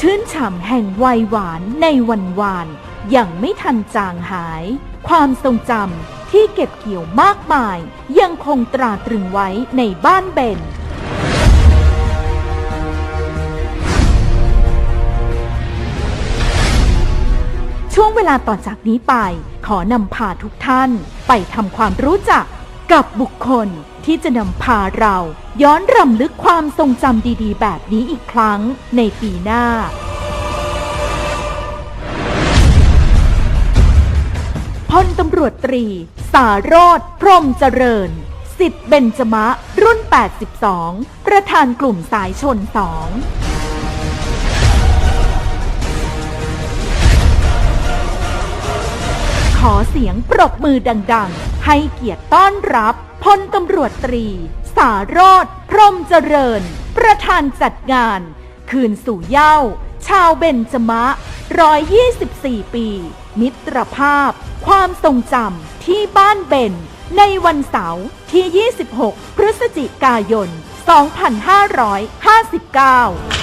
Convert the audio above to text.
ชื่นฉ่ำแห่งวัยหวานในวันวานยังไม่ทันจางหาย ความทรงจำที่เก็บเกี่ยวมากมาย ยังคงตราตรึงไว้ในบ้านเบนช่วงเวลาต่อจากนี้ไป ขอนำพาทุกท่านไปทำความรู้จัก กับบุคคลที่จะนำพาเราย้อนรำลึกความทรงจำดีๆ แบบนี้อีกครั้งในปีหน้า พลตำรวจตรี สารโรธพรมเจริญ สิทธิ์เบญจมะ รุ่น 82 ประธานกลุ่มสายชนสองขอเสียงปรบมือดัง ๆ ให้เกียรติต้อนรับพลตำรวจตรี สารโรธพรมเจริญ ประธานจัดงาน คืนสู่เย้า ชาวเบญจมะ 124 ปี มิตรภาพ ความทรงจำที่บ้านเบนในวันเสาร์ที่ 26 พฤศจิกายน 2559